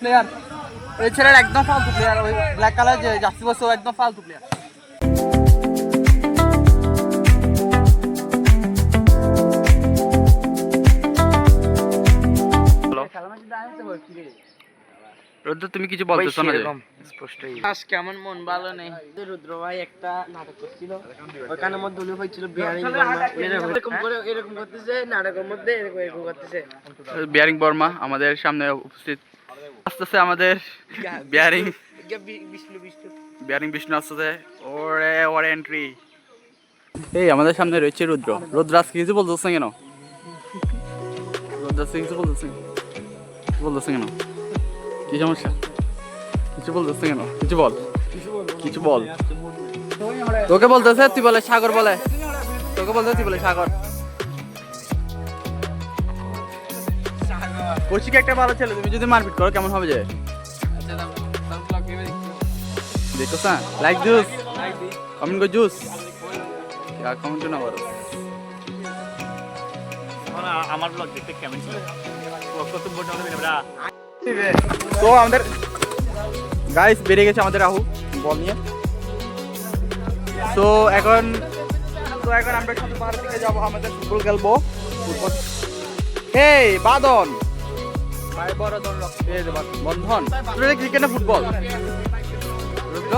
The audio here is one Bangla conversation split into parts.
প্লেয়ার এই ছেলের একদম ফালতু প্লেয়ার ওই ব্ল্যাক কালার যে জার্সি বসে ও একদম ফালতু প্লেয়ার রুদ্র তুমি কিছু বলতেছো না? আজ কেমন মন? ভালো নেই। রুদ্র ভাই একটা নাটক করছিল ওখানে মধ্যে উনি হয়েছিল বিহারি এরকম করে এরকম করতেছে নাটকের মধ্যে এরকম এরকম করতেছে। বিয়ারিং বর্মা আমাদের সামনে উপস্থিত। আসতেছে আমাদের বিয়ারিং বিষ্ণু বিয়ারিং বিষ্ণু আসতেছে। ওরে ওরে এন্ট্রি এই আমাদের সামনে রয়েছে রুদ্র। রুদ্র আজকে কিছু বলতেছে কেন? রুদ্র আজকে কিছু বলতেছে বলতেছে কেন? কি সমস্যা? কিছু বলতেছে কেন? কিছু বল। কিছু বল। তোকে বলতেছে তুই বলে সাগর বলে। তোকে বলতে তুই বলে সাগর। কৌশিক একটা ভালো ছেলে তুমি যদি মারপিট করো কেমন হবে যে? দেখো। স্যার লাইক জুস কমেন্ট কর জুস কমেন্ট না বলো। আমার ব্লগ দেখতে কেমন ছিল? কত বড় হবে আমরা তো আমাদের গাইস বেরিয়ে গেছে আমাদের রাহু বল নিয়ে। তো এখন তো এখন আমরা সাথে বাড়ির দিকে যাব আমাদের ফুটবল খেলব। ফুটবল এই বাদন! বন্ধন। ক্রিকেট না ফুটবল রুদ্র?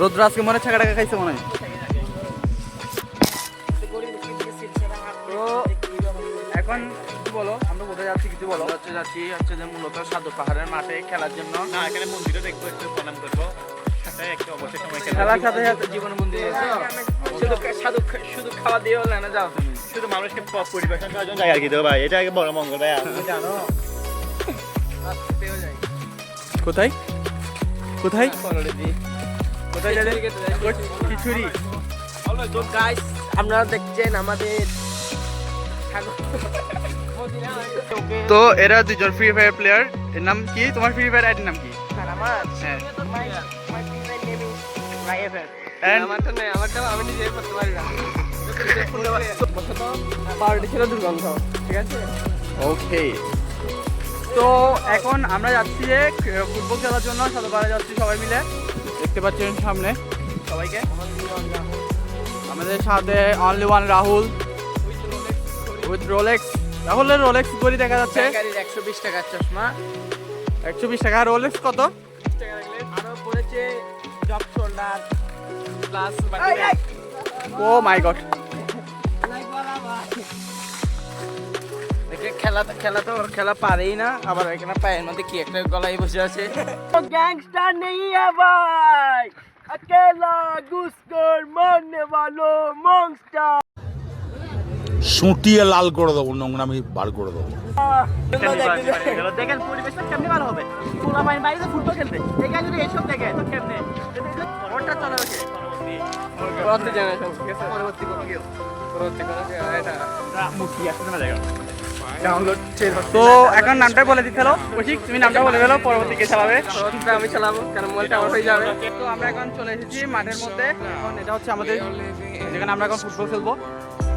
রুদ্র আজকে মনে ছাকা টাকা খাইছে মনে হয়। তো এখন বলো? আমরা কোথায় যাচ্ছি কিছু বলো? হচ্ছে যাচ্ছি হচ্ছে যে মূলত সাধু পাহাড়ের মাঠে খেলার জন্য। না এখানে মন্দিরও দেখব একটু প্রণাম করব। তাই একটু অবশ্যই সময় খেলা খেলার সাথে সাথে জীবন মন্দির শুধু সাধু শুধু খাওয়া দিয়ে হলে না যাও। শুধু মানুষকে পরিবেশন করার জন্য জায়গা আর ভাই এটা বড় মঙ্গল ভাই। জানো কোথায়? কোথায়? কোথায় যাবে? খিচুড়ি। তো আপনারা দেখছেন আমাদের তো এরা দুজন ফ্রি ফায়ার প্লেয়ার এর নাম কি? তোমার ফ্রি ফায়ার আইডির নাম কি? হ্যাঁ। And- আমারটা নেই আমারটা আমি নিজেই করতে পারি না। পাউরুটি ছিল দুর্গন্ধ ঠিক আছে? ওকে তো এখন আমরা যাচ্ছি যে ফুটবল খেলার জন্য সাতবারে যাচ্ছি সবাই মিলে। দেখতে পাচ্ছেন সামনে সবাইকে। আমাদের সাথে only one Rahul. With Rolex রাহুলের রোলেক্স গড়ি দেখা যাচ্ছে। গাড়ির একশো বিশ টাকার চশমা। একশো বিশ টাকা। রোলেক্স কত? আরও পড়েছে ও মাই গড খেলা খেলা তো ওর খেলা পারেই না আবার এখানে পায়ের মধ্যে কি একটা গলায় বসে আছে গ্যাংস্টার নেই ভাই अकेला घुसकर मारने वालों मॉन्स्टर সুটিয়ে লাল করে দেবো নোংরামি বার করে দেবো দেখেন পরিবেশটা কেমনি ভালো হবে পোলা ভাই বাইরে ফুটবল খেলতে এখানে যদি এইসব দেখে তো কেমনে ওটা চলে ওকে পরবর্তী জেনারেশন ঠিক আছে পরবর্তী কোনো কেউ পরবর্তী কোনো কেউ এটা মুক্তি আসতে না জায়গা তো এখন নামটা বলে দিতে হলো। কৌশিক তুমি নামটা বলে দিলো পরবর্তী কে চালাবে? আমি চালাবো কারণ মোবাইলটা আমার হয়ে যাবে। তো আমরা এখন চলে এসেছি মাঠের মধ্যে। এখন এটা হচ্ছে আমাদের যেখানে আমরা এখন ফুটবল খেলব।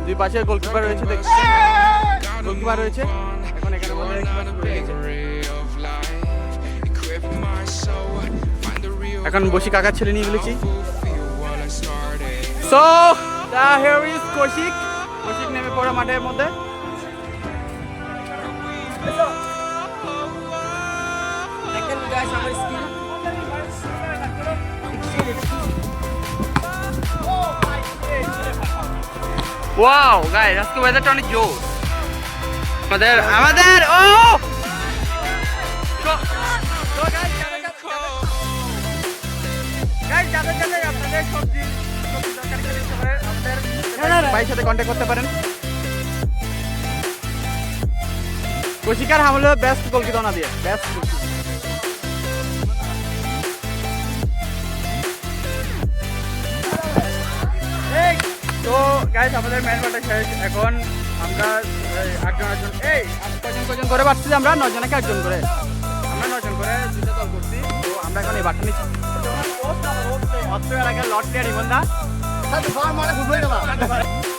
দুই পাশে গোলকিপার রয়েছে দেখছি। গোলকিপার রয়েছে। এখন এখানে। এখন বসি কাকার ছেলে নিয়ে ফেলেছি। So the here is Kaushik Kaushik নেমে পড়ে মাঠের মধ্যে। দেখেন গাইস আমার স্কিল ওয়াও গাইস আজকে ওয়েদারটা অনেক জোর। আমাদের আমাদের ও! Guys, যাদের যাদের আপনাদের সবজি ভাইয়ের সাথে কন্ট্যাক্ট করতে পারেন। হামলে বেস্ট গোলকিপার না দিয়ে। বেস্ট তো গাইস আমাদের ম্যাচ বাটা শেষ। এখন আমরা আটজন আটজন, এই কজন কজন করে পাচ্ছি আমরা? নয় জনকে একজন করে। আমরা নয়জন করে দুটো দল করছি। তো আমরা এখন এই বাটটা নিচ্ছি অস্ত্র এলাকার লট 他是发马拉松队的